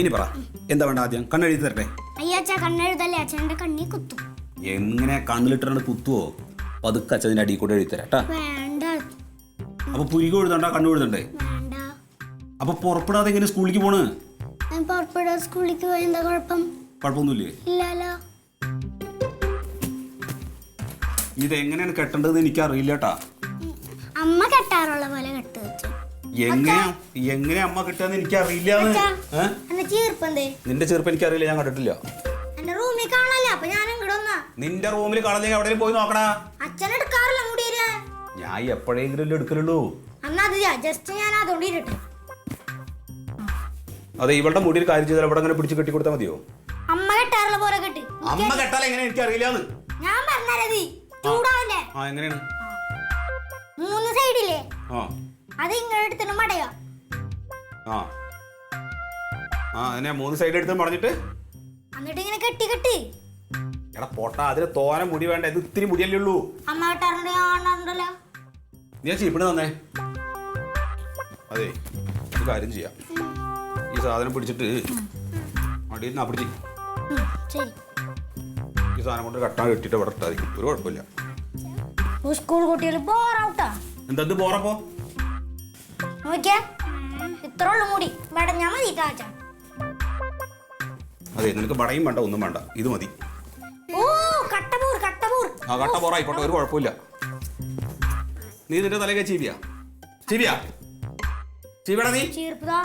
ഇനി പറ എന്താ വേണ്ട ആദ്യം? കണ്ണെഴുതി തരട്ടെ. അയ്യോ അച്ഛാ കണ്ണെഴുതല്ലേ? അച്ഛന്റെ കണ്ണി കുത്തും. എങ്ങനെ കണ്ണിലിട്ടാണ് കുത്തുവോ? പതുക്കെ അച്ഛന്റെ അടിയിൽ കൂടെ എഴുതി തരാം കേട്ടാ. വേണ്ട. അപ്പൊ പുരിക എഴുതണ്ട കണ്ണു എഴുതണ്ടേ? വേണ്ട. അപ്പൊ പുറപ്പെടാതെ എങ്ങനെ സ്കൂളിലേക്ക് പോണ്? ഞാൻ പുറപ്പെടാൻ സ്കൂളിലേക്ക് പോയി എന്താ കുഴപ്പം? കുഴപ്പമൊന്നുമില്ലേ? ഇല്ലല്ലോ. ഇത് എങ്ങനെയാണ് കെട്ടേണ്ടത് എനിക്ക് അറിയില്ല കേട്ടാ അമ്മ കെട്ടാറുള്ള പോലെ കെട്ട് വെച്ചു. എങ്ങനെയാ എങ്ങനെ അമ്മ കിട്ടാന്ന് എനിക്ക് അറിയില്ല നിന്റെ ചെറുപ്പം എനിക്ക് അറിയില്ല ഞാൻ കണ്ടിട്ടില്ല. റൂമിൽ കാണാല്ലേ അപ്പൊ ഞാൻ നിന്റെ റൂമിൽ കാണാൻ എവിടെയും പോയി നോക്കണാ അച്ഛൻ എടുക്കാറില്ല മുടി ഞാൻ എപ്പോഴെങ്കിലും എടുക്കലുള്ളൂ. അതെ ഇവളുടെ മുടിയിൽ കാര്യം ചെയ്താൽ ഇവിടെ അങ്ങനെ പിടിച്ച് കെട്ടി കൊടുത്താൽ മതിയോ? അമ്മ കെട്ടാറുള്ള പോലെ കെട്ടി. അമ്മ കെട്ടാൽ എങ്ങനെ എനിക്ക് അറിയില്ലാന്ന് ഞാൻ പറഞ്ഞത് ചൂടാവില്ലേ? ആ എങ്ങനെയാണ്? മൂന്ന് സൈഡില്ലേ ആ. അത് ഇങ്ങനെ എടുത്തിട്ട് മടയോ? ആ. ആ അതിനെ മൂന്ന് സൈഡ് എടുത്ത് പറഞ്ഞിട്ട് എന്നിട്ട് ഇങ്ങനെ കെട്ടി കെട്ടി. എടാ പോട്ടാ അതിന് തോന മുടി വേണ്ട. ഇത് ഇത്തിരി മുടിയല്ലേ ഉള്ളൂ. അമ്മ കെട്ടാറുണ്ട് ഞാൻ കാണാറുണ്ടല്ലോ. നീ ആ ചീപ്പിട് തന്നേ. അതെ ഒരു കാര്യം ചെയ്യാം. ഈ സാധനം പിടിച്ചിട്ട് അടിയിൽ നിന്ന് പിടിച്ച് ശരി. ഈ സാധനം കൊണ്ട് കട്ടാൻ കെട്ടിട്ട് ഇവിടെ ഇട്ടാൽ മതി. ഒരു കുഴപ്പമില്ല. സ്കൂൾ കുട്ടികൾ ബോറൗട്ടാ എന്താ ബോറപ്പോ നോക്കിയേ. ഇത്ര മുടി. മതി അതെ നിനക്ക് വേണ്ട ഒന്നും വേണ്ട. ഇത് മതി. ഓ കട്ടപൂർ കട്ടപൂർ ആ കട്ട പോറ ആയിക്കോട്ടെ ഒരു കുഴപ്പമില്ല. നീ നിന്റെ തലക്കെ ചീവിയാ. ചീവിയാ. ചീവിടാ നീ. ചീർപ്പതാ.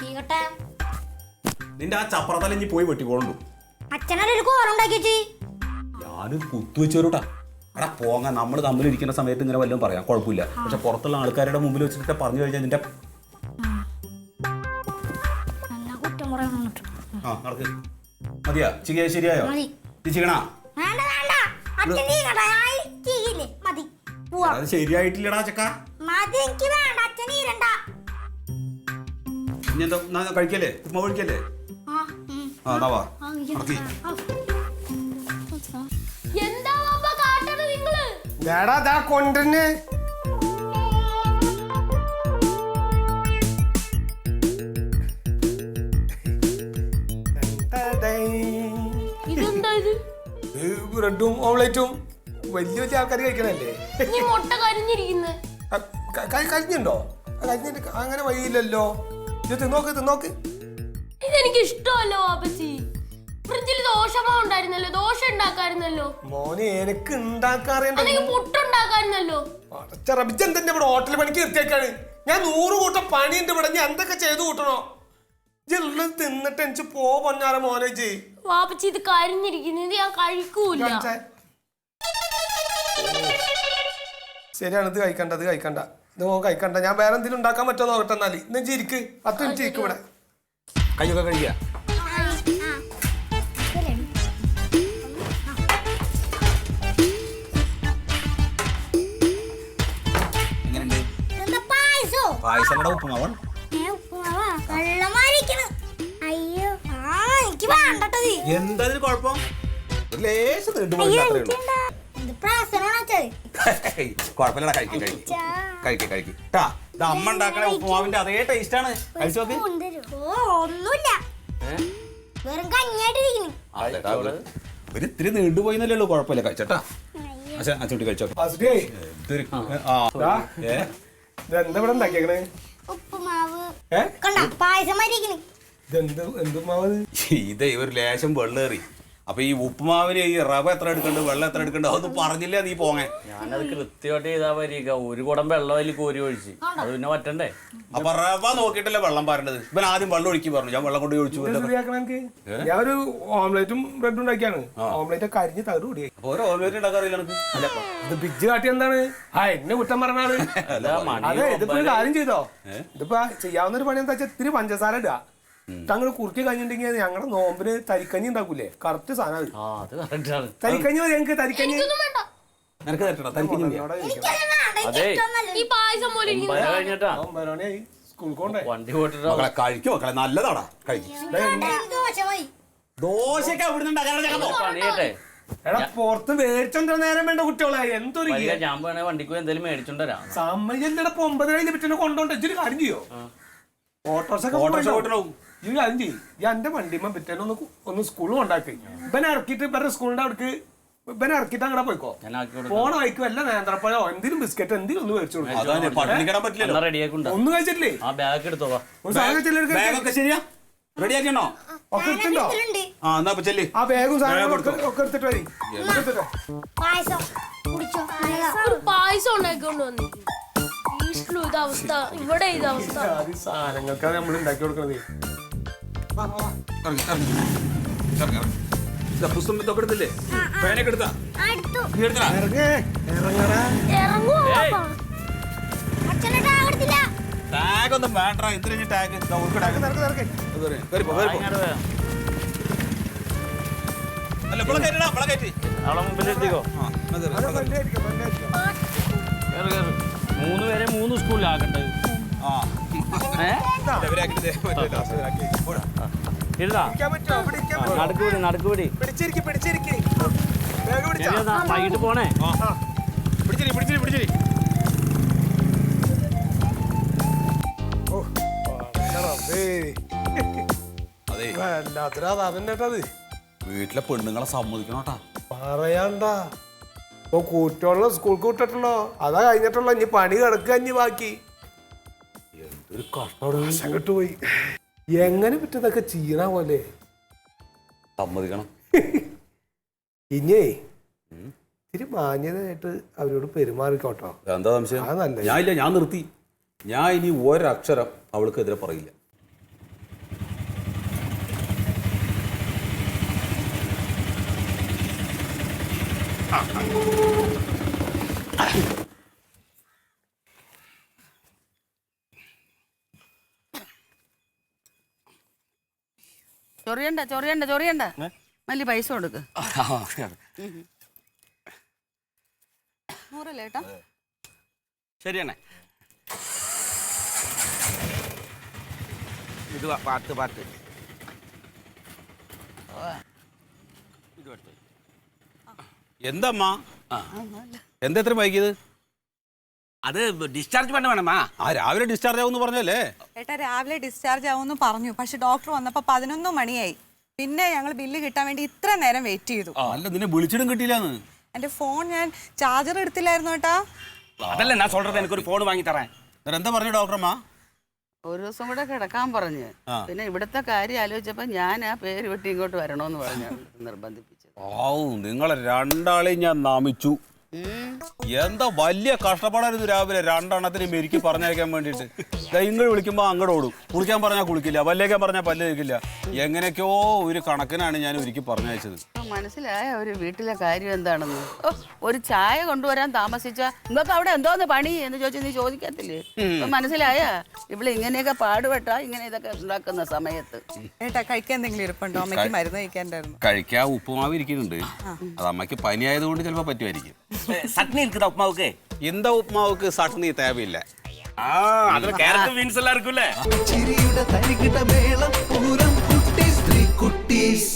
ചീകട്ടെ. നിന്റെ ആ ഇനി പോയി വെട്ടിക്കോളണ്ടു അച്ഛനൊരു കോലുണ്ടാക്കി ഞാനും കുത്തുവെച്ചോരൂട്ടാ. എടാ പോകാൻ നമ്മൾ തമ്മിലിരിക്കുന്ന സമയത്ത് ഇങ്ങനെ വല്ലതും പറയാം. കുഴപ്പമില്ല. പക്ഷെ പുറത്തുള്ള ആൾക്കാരുടെ മുമ്പിൽ വെച്ചിട്ട് പറഞ്ഞു കഴിഞ്ഞാൽ നിന്റെ ആ. നടക്ക്. മതിയാ. ചിക ശരിയായോ? പോവാ. അത് ശരിയായിട്ടില്ലടാ ചക്ക. കഴിക്കല്ലേ? ഉപ്പുമാവ് കഴിക്കല്ലേ? ആ എന്നാ വാ. നടക്കി. ഡാടാ ദാ കൊണ്ടുവന്നെ ഇതെന്താ ഇത്? ബ്രെഡും ഓംലേറ്റും. വലിയ വലിയ ആൾക്കാർ കഴിക്കണല്ലേ? നീ മുട്ട കരിഞ്ഞിരിക്കുന്നെ. ആ, ക- ക- കരിഞ്ഞുണ്ടോ? കരിഞ്ഞിട്ട് അങ്ങനെ വഴിയില്ലല്ലോ. ഇത് തിന്നോക്ക് തിന്നോക്ക് ഇതെനിക്ക് ഇഷ്ടമല്ലോ പാപ്പച്ചി ഫ്രിഡ്ജിൽ ദോശമാ ഉണ്ടായിരുന്നല്ലോ ദോശ ഉണ്ടാക്കായിരുന്നല്ലോ. മോനെ എനിക്ക് ഉണ്ടാക്കാറിയണ്ട അല്ലെങ്കിൽ പുട്ടുണ്ടാക്കായിരുന്നല്ലോ റബിജൻ തന്നെ ഇവിടെ ഹോട്ടൽ പണിക്ക് നിർത്തിയേക്കാണ്? ഞാൻ നൂറ് കൂട്ടം പണിയുണ്ട് ഇവിടെ ഞാൻ എന്തൊക്കെ ചെയ്തു കൂട്ടണോ? തിന്നിട്ട് എനിക്ക് പോ പൊന്നാറ മോനെ ജി വാപ്പച്ചി ഇത് കരിഞ്ഞിരിക്കുന്നു ഇത് ഞാൻ കഴിക്കൂല. ശരിയാണ് ഇത് കഴിക്കണ്ട ഇത് കഴിക്കണ്ട. ഇത് മോ കഴിക്കണ്ട. ഞാൻ വേറെ എന്തെങ്കിലും ഉണ്ടാക്കാൻ പറ്റുമോ നോക്കട്ടെ എന്നാൽ. ഇന്ന് ഇരിക്ക്. പത്ത് മിനിറ്റ് ഇരിക്കും ഇവിടെ. കൈയൊക്കെ കഴിക്കുക പായസോ പായസങ്ങളുടെ ഉപ്പുമാവൻ ഏ, ഉപ്പുമാവാ? അയ്യോ ആ എനിക്ക് വേണ്ടട്ടത് എന്താ ഇതിന് കുഴപ്പം? ഒരു ലേശം നീണ്ടു കഴിക്കും കഴിക്കും. കഴിക്കും കഴിക്കും. ട്ടാ ഇത് അമ്മ ഉണ്ടാക്കണ ഉപ്പുമാവിന്റെ അതേ ടേസ്റ്റ് ആണ്. കഴിച്ചു നോക്ക് ഓ ഒന്നുമില്ല. വെറും കഞ്ഞായിട്ടിരിക്കുന്നു അതെടാ, ഒരു ഇത്തിരി നീണ്ടുപോയി എന്നല്ലേ ഉള്ളൂ കുഴപ്പമില്ല. കഴിച്ചോട്ടാ അച്ഛൻ അച്ഛൻ കഴിച്ചോ ആ. ദാ, ഏ ഇത് എന്താ ഇവിടെ ഉണ്ടാക്കിയേക്കണേ? ഉപ്പുമാവ്. ഏ? കണ്ട? പായസം മരിക്കണ് ഇത് എന്ത് എന്ത് മാവ് ഇതേ ഒരു ലേശം വെള്ളേറി. അപ്പൊ ഈ ഉപ്പുമാവിന് ഈ റവ എത്ര എടുക്കണ്ട് വെള്ളം എത്ര എടുക്കണ്ട അതൊന്നും പറഞ്ഞില്ല നീ പോങ്ങേ ഞാനത് കൃത്യമായിട്ട് ചെയ്താ പരിക ഒരു കുടം വെള്ളം അതിൽ കോരി ഒഴിച്ച്. അത് പിന്നെ പറ്റണ്ടേ അപ്പൊ റവ നോക്കിയിട്ടല്ലേ വെള്ളം പാരേണ്ടത്? ഇവൻ ആദ്യം വെള്ളം ഒഴിക്കി പറഞ്ഞു. ഞാൻ വെള്ളം കൊണ്ട് ഒഴിച്ചു ഞാൻ ഒരു ഓംലേറ്റും ബ്രെഡും ഉണ്ടാക്കിയാണ്. ഓംലേറ്റ് കരിഞ്ഞ് തകട് കൂടിയായി അപ്പൊ ഒരു ഓൾവേറ്റ് ഉണ്ടാക്കാറില്ല ഇത് ബിജ് കാട്ടി എന്താണ്? ആ എന്നെ കുറ്റം പറഞ്ഞാണ് അല്ല മണി അതെ ഇതിപ്പോ കാര്യം ചെയ്തോ? ഇതിപ്പോ ചെയ്യാവുന്ന ഒരു പണി എന്താ വെച്ചാൽ ഇത്തിരി പഞ്ചസാര ഇടുക. അങ്ങനെ കുറുക്കി കഴിഞ്ഞിട്ടുണ്ടെങ്കിൽ ഞങ്ങളുടെ നോമ്പിന് തരിക്കഞ്ഞി ഉണ്ടാക്കൂലേ? കറക്റ്റ് സാധനം ആ അത് തരിക്കഞ്ഞി മതി ഞങ്ങൾക്ക് തരിക്കഞ്ഞി. നിനക്ക് തരട്ടോ തനിക്ക് അതെ. ഈ പായസം പോലെ ഇരിക്കുന്നു. ഒമ്പതര കഴിഞ്ഞിട്ടാ? കൊണ്ടേ വണ്ടി പോയിട്ടോ മക്കളെ കഴിക്കും മക്കളെ നല്ലതാടാ കഴിക്കും. വേണ്ട, എനിക്ക് ദോശ മതി. ദോശയൊക്കെ അവിടുന്ന് ഉണ്ടാക്കാനാണ് ഞങ്ങൾ പോ- പണിയട്ടെ എടാ പുറത്ത് മേടിച്ചോണ്ടോ നേരം വേണ്ട കുട്ടികളെ എന്തൊരു ഞാൻ വേണേ വണ്ടിക്ക് പോയി എന്തെങ്കിലും മേടിച്ചോണ്ടരാ സമ്മതിച്ചല്ലടാ ഒമ്പത് കഴിഞ്ഞ പറ്റുന്ന കൊണ്ടോണ്ട് ഇച്ചിരി കാര്യം ചെയ്യോ? ഓട്ടോറിക്ഷ ഓട്ടോറിക്ഷ ഓട്ടണം ഈ കാര്യം ചെയ്യും ഈ എന്റെ വണ്ടിമ്മ പിറ്റേനെ ഒന്ന് ഒന്ന് സ്കൂളിൽ കൊണ്ടാക്കി. ഇവനെ ഇറക്കിയിട്ട് ഇവരുടെ സ്കൂളിന്റെ അവിടേക്ക് ഇവനെ ഇറക്കിയിട്ട് അങ്ങനെ പോയിക്കോ? ഞാൻ ആക്കി കൊടുക്കാം. പോണ വഴിക്ക് വല്ല നേന്ത്രപ്പഴോ എന്തിനും ബിസ്ക്കറ്റ് എന്തിനും ഒന്ന് മേടിച്ചു കൊടുക്കും. അതാണ് പട്ടിണി പറ്റില്ലല്ലോ. എന്നാ റെഡിയാക്കുണ്ടോ. ഒന്നും കഴിച്ചിട്ടില്ലേ? ആ ബാഗ് എടുത്തോ വാ. ഒരു സാധനം കഴിച്ചില്ലേ ഒക്കെ ഇതിലുണ്ട് ആ എന്നാ ചെല്ലി. ആ ബാഗും സാധനം ഒക്കെ എടുത്തിട്ട് വരി. എടുത്തിട്ടോ പായസം കുടിച്ചോ? ഉണ്ടാക്കിക്കൊണ്ട് വീട്ടിലും ഇവിടെ ഇത് അവസ്ഥ ആദ്യം സാധനങ്ങൾക്കാണ് നമ്മൾ ഉണ്ടാക്കി കൊടുക്കണത്. പുസ്തകം ഇതൊക്കെ എടുത്തില്ലേ? പേനൊക്കെ എടുത്താ? എടുത്തു. നീ. അച്ഛനെ ടാഗ് ഒന്നും വേണ്ട എന്തിനാ ടാഗ്. അല്ല ഇവിടെ കയറ്റിടാ ഇവിടെ കയറ്റി. അവളെ കേറ് മൂന്ന് പേരെ മൂന്ന് സ്കൂളിലാക്കണ്ടത് ആ. ഏ? പിടിച്ചിരിക്ക്, പിടിച്ചിരിക്ക്. വൈകിട്ട് പോണേ. പിടിച്ചിരി പിടിച്ചിരി പിടിച്ചിരി. വീട്ടിലെ പെണ്ണുങ്ങളെ സമ്മതിക്കണോട്ടാ പറയാണ്ടാ. ഇപ്പൊ കൂട്ടുള്ള സ്കൂൾ വിട്ടിട്ടുള്ളോ അതാ കഴിഞ്ഞിട്ടുള്ള. ഇനി പണി കിടക്കുക ഇനി ബാക്കി. എന്തൊരു കഷ്ടം. പോയി എങ്ങനെ പറ്റുന്നതൊക്കെ ചെയ്യണ പോലെ? സമ്മതിക്കണം. ഇനിയേ ഇത്തിരി മാന്യതയായിട്ട് അവരോട് പെരുമാറിക്കോട്ടോ. എന്താ സംശയം? ഞാൻ ഇല്ല ഞാൻ നിർത്തി. ഞാൻ ഇനി ഒരക്ഷരം അവൾക്കെതിരെ പറയില്ല. ചൊറിയണ്ട ചൊറിയണ്ട ചൊറിയണ്ട. മല്ലി പൈസ കൊടുക്ക്. നൂറല്ലേ ഏട്ടാ? ശരിയാണ് ഇത് പാത്ത് പാട്ട് പാട്ട്. എന്തമ്മ എന്താ ഇത്ര വൈകിയത്? അത് ഡിസ്ചാർജ് വേണ്ട വേണമാ. ആ രാവിലെ ഡിസ്ചാർജ് ആവും പറഞ്ഞല്ലേ? ഏട്ടാ രാവിലെ ഡിസ്ചാർജ് ആവുമെന്ന് പറഞ്ഞു. പക്ഷെ ഡോക്ടർ വന്നപ്പോ പതിനൊന്ന് മണിയായി. പിന്നെ ഞങ്ങൾ ബില്ല് കിട്ടാൻ വേണ്ടി ഇത്ര നേരം വെയിറ്റ് ചെയ്തു. അല്ല നിന്നെ വിളിച്ചിടും കിട്ടിയില്ലാന്ന്. എന്റെ ഫോൺ ഞാൻ ചാർജർ എടുത്തില്ലായിരുന്നു ഏട്ടാ. അതല്ല ഞാൻ സോൾഡർ എനിക്കൊരു ഫോൺ വാങ്ങി തരാൻ. എന്താ പറഞ്ഞു ഡോക്ടർമാ ഒരു ദിവസം കൂടെ കിടക്കാൻ പറഞ്ഞ്. പിന്നെ ഇവിടുത്തെ കാര്യം ആലോചിച്ചപ്പോ ഞാൻ ആ പേര് വിട്ട് ഇങ്ങോട്ട് വരണോന്ന് പറഞ്ഞു നിർബന്ധിപ്പിച്ചു ഓ നിങ്ങളെ രണ്ടാളെയും ഞാൻ നാമിച്ചു. എന്താ വലിയ കഷ്ടപ്പാടായിരുന്നു രാവിലെ രണ്ടെണ്ണത്തിന് മെരുക്കി പറഞ്ഞയക്കാൻ വേണ്ടിയിട്ട്. ഇങ്ങോട്ട് വിളിക്കുമ്പോൾ അങ്ങോട്ട് ഓടും. കുളിക്കാൻ പറഞ്ഞാൽ കുളിക്കില്ല പല്ലേക്കാൻ പറഞ്ഞാൽ പല്ല് കഴിക്കില്ല എങ്ങനെയൊക്കെയോ ഒരു കണക്കിനാണ് ഞാൻ ഒരുക്കി പറഞ്ഞയച്ചത്. മനസ്സിലായ ഒരു വീട്ടിലെ കാര്യം എന്താണെന്ന്? ഒരു ചായ കൊണ്ടുവരാൻ താമസിച്ച നിങ്ങൾക്ക് അവിടെ എന്തോന്ന് പണി എന്ന് ചോദിച്ചു നീ ചോദിക്കത്തില്ലേ? മനസ്സിലായ ഇവിടെ ഇങ്ങനെയൊക്കെ പാടുപെട്ട ഇങ്ങനെ ഇതൊക്കെ ഉണ്ടാക്കുന്ന സമയത്ത്. ഏട്ടാ കഴിക്കാൻ എന്തെങ്കിലും ഇരിപ്പുണ്ടോ? അമ്മയ്ക്ക് മരുന്ന് കഴിക്കാൻ ഉപ്പുമാവ് ഇരിക്കുന്നുണ്ട്. അത് അമ്മയ്ക്ക് പനി ആയതുകൊണ്ട് ചിലപ്പോൾ പറ്റുമായിരിക്കും. சட்னி இருக்குதா உப்மாவுக்கு இந்த உப்மாவுக்கு சட்னி தேவையில்லை அதுல கேரட் பீன்ஸ் எல்லாம் இருக்குல்ல சிரியுட தனிக்கிட்ட மேளம் பூரம் குட்டீஸ் த்ரீ குட்டீஸ்